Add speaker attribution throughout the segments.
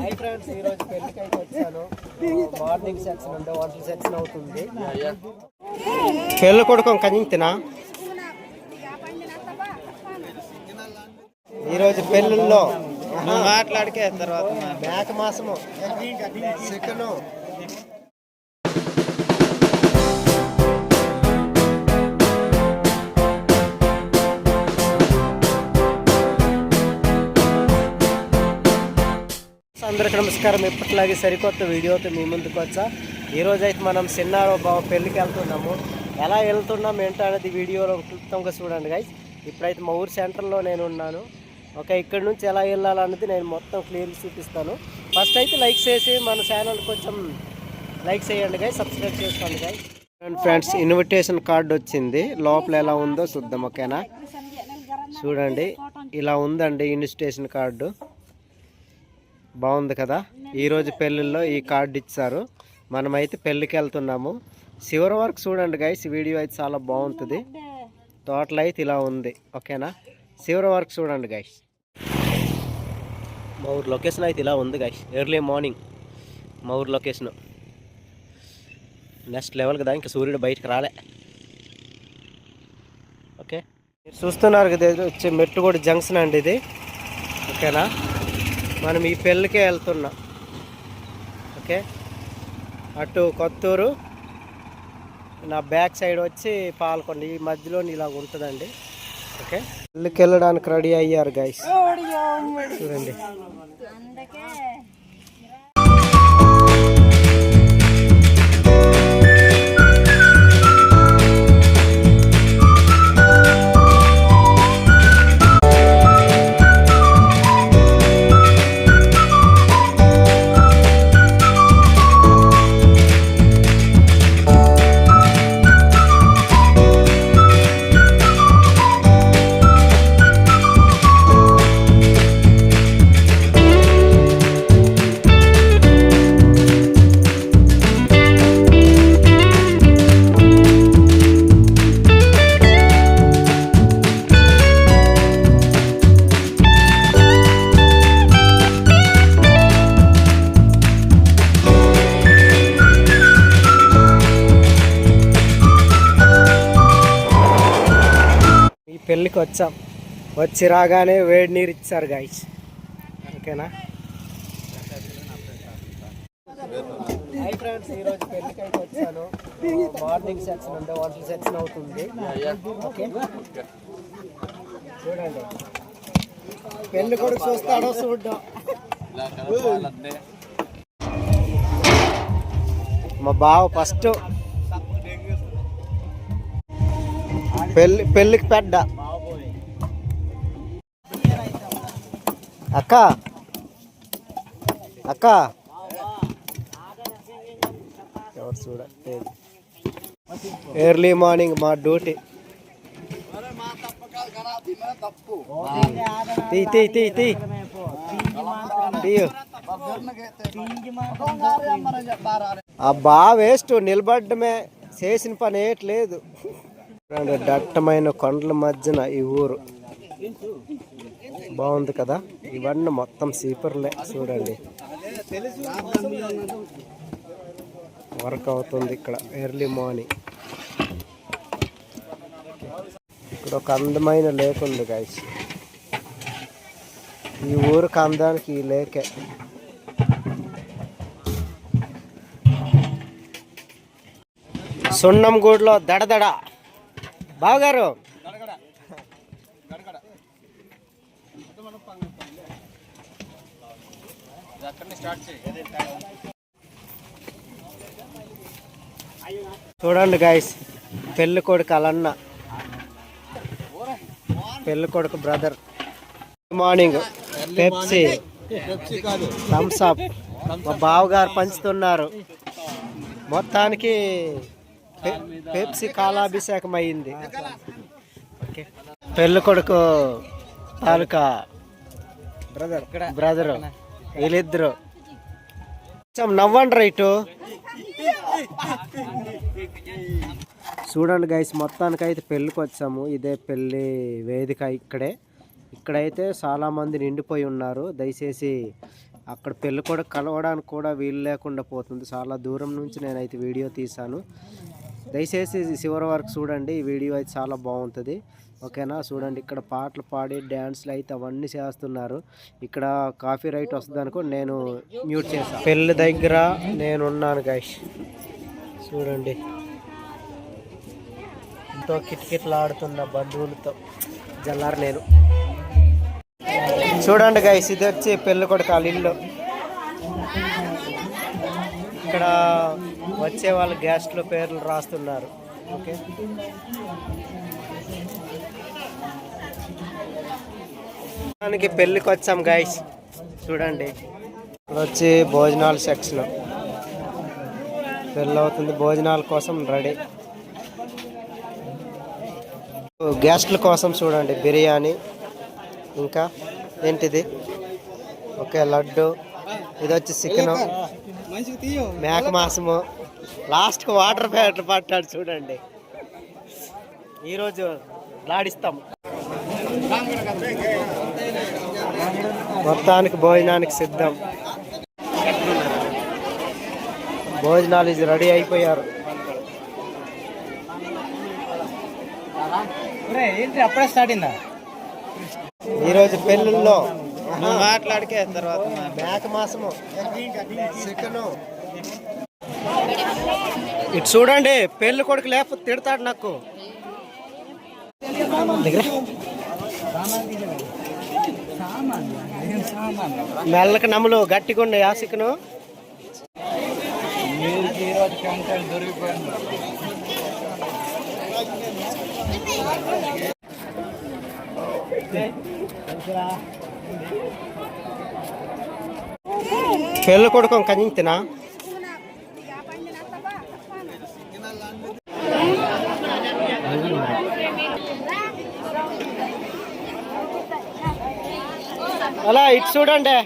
Speaker 1: Hi friends ఈ రోజు పెళ్ళికి అయితే వచ్చాను. మార్నింగ్ సెక్షన్ ఉండే వంటల సెక్షన్ అవుతుంది. పెళ్ళి కొడుకు కంజింతినా ఈ రోజు పెళ్ళిళ్ళలో
Speaker 2: మాట్లాడికే తర్వాత
Speaker 1: మేక మాసము. చికెను అందరికీ నమస్కారం. ఎప్పటిలాగే సరికొత్త వీడియోతో మీ ముందుకు వచ్చా. ఈరోజు అయితే మనం సిన్నారో బావ పెళ్ళికి వెళ్తున్నాము. ఎలా వెళ్తున్నాం ఏంటో అనేది వీడియోలో క్లుప్తంగా చూడండి గాయ్ ఇప్పుడైతే మా ఊరు సెంటర్లో నేను ఉన్నాను. ఓకే ఇక్కడ నుంచి ఎలా వెళ్ళాలన్నది నేను మొత్తం క్లియర్ చూపిస్తాను. ఫస్ట్ అయితే లైక్ చేసి మన ఛానల్ కొంచెం లైక్ చేయండి గాయ సబ్స్క్రైబ్ చేసుకోండి గైస్ ఫ్రెండ్స్ ఇన్విటేషన్ కార్డు వచ్చింది. లోపల ఎలా ఉందో చూద్దాం ఓకేనా? చూడండి ఇలా ఉందండి ఇన్విటేషన్ కార్డు. బాగుంది కదా? ఈరోజు పెళ్ళిళ్ళలో ఈ కార్డు ఇచ్చారు. మనమైతే పెళ్ళికి వెళ్తున్నాము. చివరి వరకు చూడండి గైస్ వీడియో అయితే చాలా బాగుంటుంది. టోటల్ అయితే ఇలా ఉంది. ఓకేనా? చివరి వరకు చూడండి గైస్ మా ఊరు లొకేషన్ అయితే ఇలా ఉంది గైస్ ఎర్లీ మార్నింగ్ మా ఊరు లొకేషన్ నెక్స్ట్ లెవెల్ కదా ఇంకా సూర్యుడు బయటకు రాలే. ఓకే? మీరు చూస్తున్నారు కదా ఇది వచ్చే మెట్టుగూడ జంక్షన్ అండి ఇది. ఓకేనా? మనం ఈ పెళ్ళికే వెళ్తున్నాం. ఓకే? అటు కొత్తూరు నా బ్యాక్ సైడ్ వచ్చి పాల్కొండ ఈ మధ్యలో ఇలా ఉంటుందండి. ఓకే? పెళ్ళికి వెళ్ళడానికి రెడీ అయ్యారు గైస్ చూడండి. ఈ వచ్చాం. వచ్చి రాగానే వేడి నీరు ఇచ్చారు గాయస్ ఓకేనా? హై ఫ్రెండ్స్ ఈరోజు పెళ్ళికి వచ్చాను. మార్నింగ్ సెక్షన్ ఉండే వంటల సెక్షన్ అవుతుంది. ఓకే? చూడండి. పెళ్ళి కొడుకు చూస్తాడో చూడ్డం. మా బావ ఫస్ట్ పెళ్ళి పెళ్ళికి పెద్ద అక్క. అక్క. ఎవరు చూడ ఎర్లీ మార్నింగ్ మా డ్యూటీ. తీ తీ తీ తీ. ఆ బా వేస్ట్ నిలబడ్డమే చేసిన పని ఏట్లేదు దట్టమైన కొండల మధ్యన ఈ ఊరు. బాగుంది కదా? ఇవన్నీ మొత్తం సీపర్లే చూడండి. వర్క్ అవుతుంది ఇక్కడ ఎర్లీ మార్నింగ్. ఇక్కడ ఒక అందమైన లేక్ ఉంది గాయస్ ఈ ఊరికి అందానికి ఈ లేకే. సున్నంగూడులో దడదడ. బావగారు చూడండి గాయస్ పెళ్ళి కొడుకు అలన్న. పెళ్ళి కొడుకు brother morning Pepsi Thums Up మా బావగారు పంచుతున్నారు. మొత్తానికి పెప్సీ కాలాభిషేకం అయింది. పెళ్ళి కొడుకు తాలూకా బ్రదర్ బ్రదర్ వీళ్ళిద్దరు. నవ్వండి రైటు. చూడండి గైస్ మొత్తానికి అయితే పెళ్ళికి వచ్చాము. ఇదే పెళ్ళి వేదిక ఇక్కడే. ఇక్కడైతే చాలామంది నిండిపోయి ఉన్నారు. దయచేసి అక్కడ పెళ్ళి కూడా కలవడానికి కూడా వీలు లేకుండా పోతుంది. చాలా దూరం నుంచి నేనైతే వీడియో తీశాను. దయచేసి చివరి వరకు చూడండి. ఈ వీడియో అయితే చాలా బాగుంటుంది. ఓకేనా? చూడండి ఇక్కడ పాటలు పాడి డ్యాన్స్లు అయితే అవన్నీ చేస్తున్నారు. ఇక్కడ కాఫీ రైట్ వస్తుంది అనుకో నేను మ్యూట్ చేశాను పెళ్ళి దగ్గర నేను ఉన్నాను గైష్ చూడండి. ఎంతో కిటకిటలాడుతున్న బంధువులతో జల్లారు నేను. చూడండి గైస్ ఇది వచ్చి పెళ్ళి కొడుకు ఇల్లు. ఇక్కడ వచ్చే వాళ్ళు గెస్ట్లు పేర్లు రాస్తున్నారు. ఓకే? దానికి పెళ్ళికి వచ్చాం గైస్ చూడండి. ఇక్కడ వచ్చి భోజనాల సెక్షన్. పెళ్ళి అవుతుంది భోజనాల కోసం రెడీ. గెస్ట్ల కోసం చూడండి బిర్యానీ. ఇంకా ఏంటిది? ఓకే లడ్డు. ఇది వచ్చి చికెన్. మేక మాసము. లాస్ట్కి వాటర్ ప్యాకెట్ పట్టాడు చూడండి. ఈరోజు లాడిస్తాం. మొత్తానికి భోజనానికి సిద్ధం. భోజనాలు ఇది రెడీ అయిపోయారు.
Speaker 2: ఏంటి అప్పుడే స్టార్ట్ అయిందా?
Speaker 1: ఈరోజు పెళ్ళిళ్ళలో
Speaker 2: మాట్లాడికే తర్వాత
Speaker 1: మేక మాసము. చికెను. ఇటు చూడండి పెళ్ళి కొడుకు లేకపోతే తిడతాడు నాకు. దగ్గర. మెల్లకి నమ్ములు గట్టిగా ఉండే ఆ చికెను కొడుకం కంజింతినా అలా ఇటు చూడండి.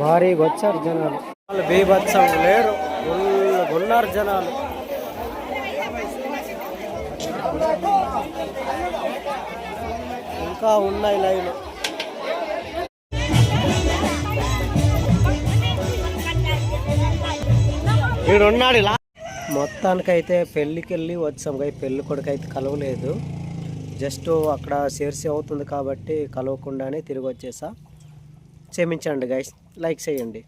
Speaker 1: భారీగా వచ్చారు జనాలు. వాళ్ళు బీభత్సం లేరు. ఉన్నారు జనాలు. ఇంకా ఉన్నాయి లైన్ ఉన్నాడు ఇలా. మొత్తానికైతే పెళ్ళికి వెళ్ళి వచ్చాం కానీ పెళ్ళి కొడుకు అయితే కలవలేదు. జస్ట్ అక్కడ చేర్సి అవుతుంది కాబట్టి కలవకుండానే తిరిగి వచ్చేసా క్షమించండి గైస్ లైక్ చేయండి.